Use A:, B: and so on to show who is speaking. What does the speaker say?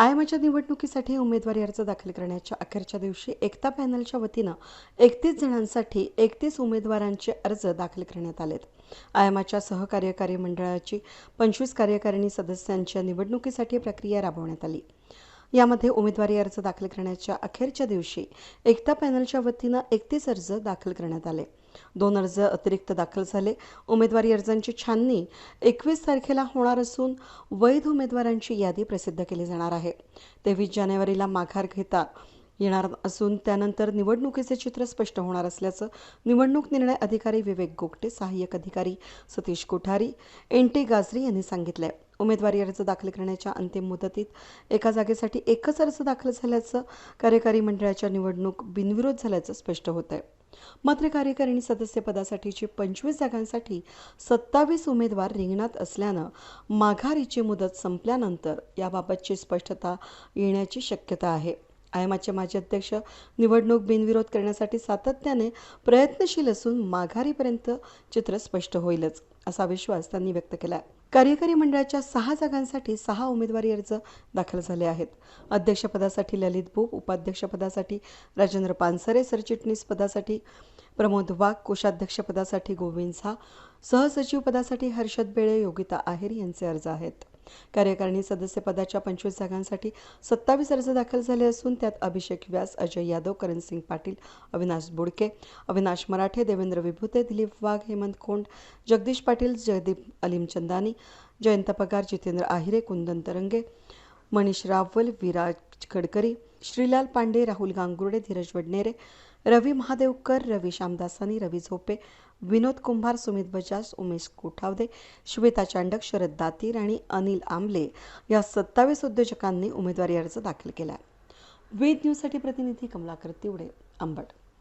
A: आयामाच्या निवडणुकीसाठी उमेदवारी अर्ज दाखल करण्याच्या अखेरच्या दिवशी एकता पॅनलच्या वतीनं एकतीस जणांसाठी एकतीस उमेदवारांचे अर्ज दाखल करण्यात आलेत. आयामाच्या सहकार्यकारी मंडळाची पंचवीस कार्यकारिणी सदस्यांच्या निवडणुकीसाठी प्रक्रिया राबवण्यात आली. यामध्ये उमेदवारी अर्ज दाखल करण्याच्या अखेरच्या दिवशी एकता पॅनलच्या वतीनं एकतीस अर्ज दाखल करण्यात आले. दोन अर्ज अतिरिक्त दाखल झाले. उमेदवारी अर्जांची छाननी एकवीस तारखेला होणार असून वैध उमेदवारांची यादी प्रसिद्ध केली जाणार आहे. तेवीस जानेवारीला माघार घेता येणार असून त्यानंतर निवडणुकीचे चित्र स्पष्ट होणार असल्याचं निवडणूक निर्णय अधिकारी विवेक गोगटे सहाय्यक अधिकारी सतीश कोठारी एन टी गाजरी यांनी सांगितलंय. उमेदवारी अर्ज दाखल करण्याच्या अंतिम मुदतीत एका जागेसाठी एकच अर्ज दाखल झाल्याचं कार्यकारी मंडळाच्या निवडणूक बिनविरोध झाल्याचं स्पष्ट होत आहे मात्र कार्यकारिणी सदस्यपदासाठीची पंचवीस जागांसाठी सत्तावीस उमेदवार रिंगणात असल्यानं माघारीची मुदत संपल्यानंतर याबाबतची स्पष्टता येण्याची शक्यता आहे. आयमाचे माजी अध्यक्ष निवडणूक बिनविरोध करण्यासाठी सातत्याने प्रयत्नशील असून माघारीपर्यंत चित्र स्पष्ट होईलच असा विश्वास त्यांनी व्यक्त केला कार्यकारी मंडळाच्या सहा जागांसाठी सहा उमेदवारी अर्ज दाखल झाले आहेत. अध्यक्षपदासाठी ललित बुप उपाध्यक्षपदासाठी राजेंद्र पानसरे सरचिटणीस पदासाठी प्रमोद वाघ कोषाध्यक्षपदासाठी गोविंद झा सहसचिव पदासाठी हर्षद बेळे योगिता आहेर यांचे अर्ज आहेत. कार्यकारिणी सदस्यपदाच्या पंचवीस जागांसाठी सत्तावीस अर्ज दाखल झाले असून त्यात अभिषेक व्यास अजय यादव करणसिंग पाटील अविनाश बुडके अविनाश मराठे देवेंद्र विभूते दिलीप वाघ हेमंत कोंड जगदीश पाटील जयदीप अलिमचंदानी जयंत पगार जितेंद्र आहिरे कुंदन तरंगे मनीष रावल विराज गडकरी श्रीलाल पांडे राहुल गांगुर्डे धीरज वडनेरे रवी महादेवकर रवी श्यामदासानी रवी झोपे विनोद कुंभार सुमित बजाज उमेश कोठावदे श्वेता चांडक शरद दातीर आणि अनिल आंबले या सत्तावीस उद्योजकांनी उमेदवारी अर्ज दाखल केला. वेद न्यूजसाठी प्रतिनिधी कमलाकर तिवडे अंबड.